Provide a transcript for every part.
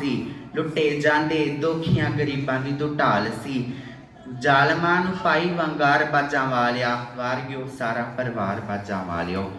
ਸੀ। ਲੁੱਟੇ ਜਾਂਦੇ ਦੋਖੀਆਂ ਗਰੀਬਾਂ ਦੀ ਦੁਟਾਲ ਸੀ। ਜ਼ਾਲਮਾਂ ਨੂੰ ਪਾਈ ਵੰਗਾਰ ਬਾਜਾਂ ਵਾਲਿਆ, ਵਾਰ ਗਿਓ ਸਾਰਾ ਪਰਿਵਾਰ ਬਾਜਾਂ ਵਾਲਿਓ।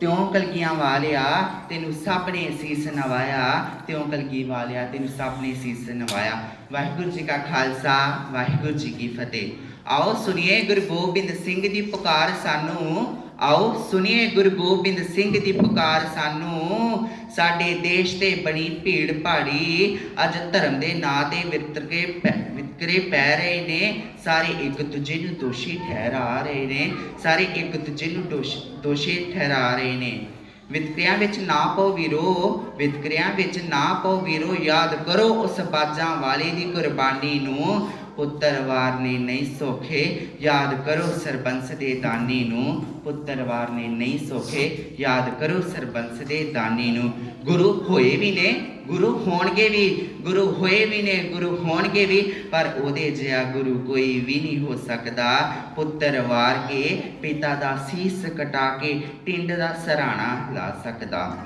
ਤਿਉਂ ਕਲਗੀਆਂ ਵਾਲਿਆ, ਤੈਨੂੰ ਸਭ ਨੇ ਸੀਸ ਨਵਾਇਆ, ਤਿਉਂ ਕਲਗੀ ਵਾਲਿਆ, ਤੈਨੂੰ ਸਭ ਨੇ ਸੀਸ ਨਵਾਇਆ। ਵਾਹਿਗੁਰੂ ਜੀ ਕਾ ਖਾਲਸਾ, ਵਾਹਿਗੁਰੂ ਜੀ ਕੀ ਫਤਿਹ। ਆਓ ਸੁਣੀਏ ਗੁਰੂ ਗੋਬਿੰਦ ਸਿੰਘ ਦੀ ਪੁਕਾਰ ਸਾਨੂੰ। ਆਓ ਸੁਣੀਏ ਗੁਰੂ ਗੋਬਿੰਦ ਸਿੰਘ ਦੀ ਪੁਕਾਰ ਸਾਨੂੰ। ਸਾਡੇ ਦੇਸ਼ ਤੇ ਬਣੀ ਭੀੜ ਭਾੜੀ ਅੱਜ ਧਰਮ ਦੇ ਨਾਂ ਤੇ ਵਿਤਕਰੇ ਕੇ ਵਿਤਕਰੇ ਪੈ ਰਹੇ ਨੇ, ਸਾਰੇ ਇੱਕ ਦੂਜੇ ਨੂੰ ਦੋਸ਼ੀ ਠਹਿਰਾ ਰਹੇ ਨੇ, ਸਾਰੇ ਇੱਕ ਦੂਜੇ ਨੂੰ ਦੋਸ਼- ਦੋਸ਼ੀ ਠਹਿਰਾ ਰਹੇ ਨੇ। ਵਿਤਕਰਿਆਂ ਵਿੱਚ ਨਾ ਪਓ ਵੀਰੋ, ਵਿਤਕਰਿਆਂ ਵਿੱਚ ਨਾ ਪਓ ਵੀਰੋ, ਯਾਦ ਕਰੋ ਉਸ ਬਾਜਾਂ ਵਾਲੇ ਦੀ ਕੁਰਬਾਨੀ ਨੂੰ। ਪੁੱਤਰਵਾਰ ਨੇ ਨਹੀਂ ਸੋਖੇ। ਯਾਦ ਕਰੋ ਸਰਬੰਸ ਦੇ ਦਾਨੀ ਨੂੰ। ਪੁੱਤਰਵਾਰ ਨੇ ਨਹੀਂ ਸੋਖੇ। ਯਾਦ ਕਰੋ ਸਰਬੰਸ ਦੇ ਦਾਨੀ ਨੂੰ। ਗੁਰੂ ਹੋਏ ਵੀ ਨੇ, ਗੁਰੂ ਹੋਣਗੇ ਵੀ। ਗੁਰੂ ਹੋਏ ਵੀ ਨੇ, ਗੁਰੂ ਹੋਣਗੇ ਵੀ। ਪਰ ਉਹਦੇ ਜਿਹਾ ਗੁਰੂ ਕੋਈ ਵੀ ਨਹੀਂ ਹੋ ਸਕਦਾ। ਪੁੱਤਰ ਵਾਰ ਕੇ ਪਿਤਾ ਦਾ ਸੀਸ ਕਟਾ ਕੇ, ਟਿੰਡ ਦਾ ਸਰਾਣਾ ਲਾ ਸਕਦਾ।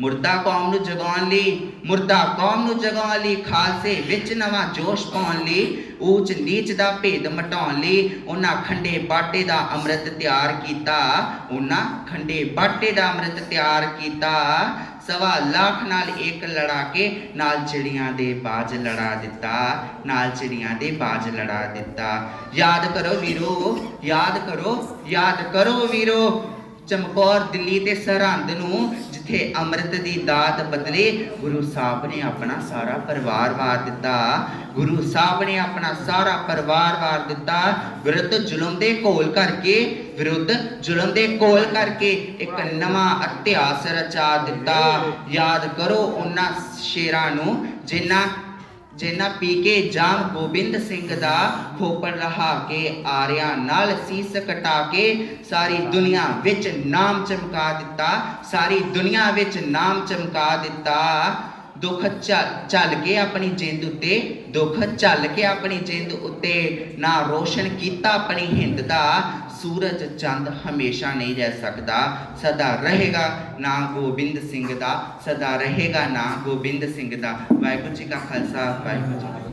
ਮੁਰਦਾ ਕੌਮ ਨੂੰ ਜਗਾਉਣ ਲਈ, ਮੁਰਦਾ ਕੌਮ ਨੂੰ ਜਗਾਉਣ ਲਈ, ਖਾਲਸੇ ਵਿੱਚ ਨਵਾਂ ਜੋਸ਼ ਪਾਉਣ ਲਈ, ਊਚ ਨੀਚ ਦਾ ਭੇਦ ਮਟਾਉਣ ਲਈ ਉਹਨਾਂ ਖੰਡੇ ਬਾਟੇ ਦਾ ਅੰਮ੍ਰਿਤ ਤਿਆਰ ਕੀਤਾ, ਉਹਨਾਂ ਖੰਡੇ ਬਾਟੇ ਦਾ ਅੰਮ੍ਰਿਤ ਤਿਆਰ ਕੀਤਾ। ਸਵਾ ਲੱਖ ਨਾਲ ਇੱਕ ਲੜਾ ਕੇ ਨਾਲ ਚਿੜੀਆਂ ਦੇ ਬਾਜ ਲੜਾ ਦਿੱਤਾ, ਨਾਲ ਚਿੜੀਆਂ ਦੇ ਬਾਜ ਲੜਾ ਦਿੱਤਾ। ਯਾਦ ਕਰੋ ਵੀਰੋ, ਯਾਦ ਕਰੋ ਯਾਦ ਕਰੋ ਵੀਰੋ ਚਮਕੌਰ ਦਿੱਲੀ ਤੇ ਸਰਹੰਦ ਨੂੰ, ਜਿੱਥੇ ਅੰਮ੍ਰਿਤ ਦੀ ਦਾਤ ਬਦਲੇ ਗੁਰੂ ਸਾਹਿਬ ਨੇ ਆਪਣਾ ਸਾਰਾ ਪਰਿਵਾਰ ਵਾਰ ਦਿੱਤਾ। ਗੁਰੂ ਸਾਹਿਬ ਨੇ ਆਪਣਾ ਸਾਰਾ ਪਰਿਵਾਰ ਵਾਰ ਦਿੱਤਾ। ਵਿਰੁੱਧ ਜ਼ੁਲਮ ਦੇ ਘੋਲ ਕਰਕੇ, ਵਿਰੁੱਧ ਜ਼ੁਲਮ ਦੇ ਘੋਲ ਕਰਕੇ ਇੱਕ ਨਵਾਂ ਇਤਿਹਾਸ ਰਚਾ ਦਿੱਤਾ। ਯਾਦ ਕਰੋ ਉਹਨਾਂ ਸ਼ੇਰਾਂ ਨੂੰ, ਜਿਨ੍ਹਾਂ ਜਿਨ੍ਹਾਂ ਪੀ ਕੇ ਜਾਮ ਗੋਬਿੰਦ ਸਿੰਘ ਦਾ ਖੋਪੜ ਰਹਾ ਕੇ ਆਰਿਆਂ ਨਾਲ ਸੀਸ ਕਟਾ ਕੇ ਸਾਰੀ ਦੁਨੀਆ ਵਿੱਚ ਨਾਮ ਚਮਕਾ ਦਿੱਤਾ, ਸਾਰੀ ਦੁਨੀਆ ਵਿੱਚ ਨਾਮ ਚਮਕਾ ਦਿੱਤਾ। ਦੁੱਖ ਚੱਲ ਚੱਲ ਕੇ ਆਪਣੀ ਜਿੰਦ ਉੱਤੇ, ਦੁੱਖ ਚੱਲ ਕੇ ਆਪਣੀ ਜਿੰਦ ਉੱਤੇ ਨਾ ਰੋਸ਼ਨ ਕੀਤਾ ਆਪਣੀ ਹਿੰਦ ਦਾ, ਸੂਰਜ ਚੰਦ ਹਮੇਸ਼ਾ ਨਹੀਂ ਰਹਿ ਸਕਦਾ, ਸਦਾ ਰਹੇਗਾ ਨਾ ਗੋਬਿੰਦ ਸਿੰਘ ਦਾ, ਸਦਾ ਰਹੇਗਾ ਨਾ ਗੋਬਿੰਦ ਸਿੰਘ ਦਾ। ਵਾਹਿਗੁਰੂ ਜੀ ਕਾ ਖਾਲਸਾ, ਵਾਹਿਗੁਰੂ ਜੀ